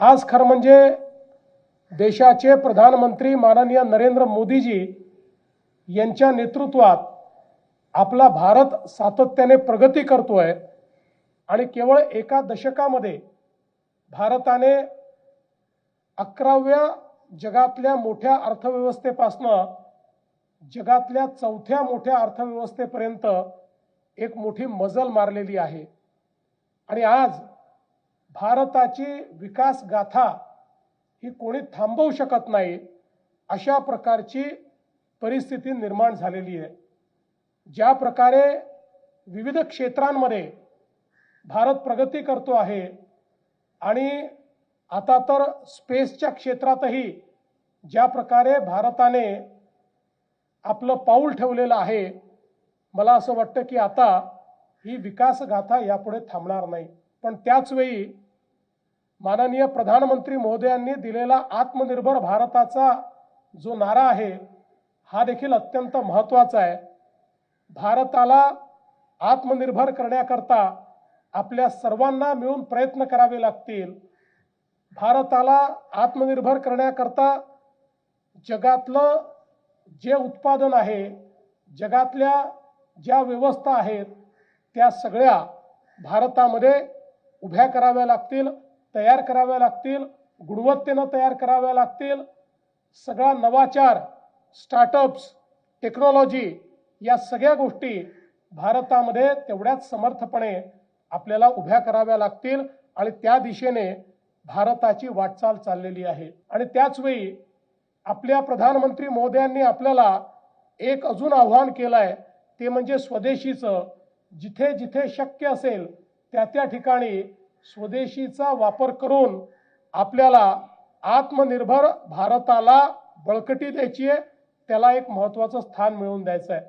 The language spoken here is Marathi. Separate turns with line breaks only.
आज खरं म्हणजे देशाचे प्रधानमंत्री माननीय नरेंद्र मोदीजी यांच्या नेतृत्वात आपला भारत सातत्याने प्रगती करतोय आणि केवळ एका दशकामध्ये भारताने अकराव्या जगातल्या मोठ्या अर्थव्यवस्थेपासनं जगातल्या चौथ्या मोठ्या अर्थव्यवस्थेपर्यंत एक मोठी मजल मारलेली आहे. आणि आज भारताची विकास गाथा ही कोणी थांबवू शकत नाही अशा प्रकारची परिस्थिती निर्माण झालेली आहे. ज्या प्रकारे विविध क्षेत्रांमध्ये भारत प्रगती करतो आहे आणि आता तर स्पेसच्या क्षेत्रातही ज्या प्रकारे भारताने आपलं पाऊल ठेवलेलं आहे मला असं वाटतं की आता ही विकासगाथा यापुढे थांबणार नाही. पण त्याचवेळी माननीय प्रधानमंत्री महोदयांनी दिलेला आत्मनिर्भर भारताचा जो नारा आहे हा देखील अत्यंत महत्त्वाचा आहे. भारताला आत्मनिर्भर करण्याकरता आपल्या सर्वांना मिळून प्रयत्न करावे लागतील. भारताला आत्मनिर्भर करण्याकरता जगातलं जे उत्पादन आहे जगातल्या ज्या व्यवस्था आहेत त्या सगळ्या भारतामध्ये उभ्या कराव्या लागतील तयार कराव्या लागतील गुणवत्तेनं तयार कराव्या लागतील. सगळा नवाचार स्टार्टअप्स टेक्नॉलॉजी या सगळ्या गोष्टी भारतामध्ये तेवढ्याच समर्थपणे आपल्याला उभ्या कराव्या लागतील आणि त्या दिशेने भारताची वाटचाल चाललेली आहे. आणि त्याचवेळी आपल्या प्रधानमंत्री मोदयांनी आपल्याला एक अजून आव्हान केलं आहे ते म्हणजे स्वदेशीचं जिथे जिथे शक्य असेल त्या त्या ठिकाणी स्वदेशीचा वापर करून आपल्याला आत्मनिर्भर भारताला बळकटी द्यायची आहे. त्याला एक महत्त्वाचं स्थान मिळवून द्यायचं आहे.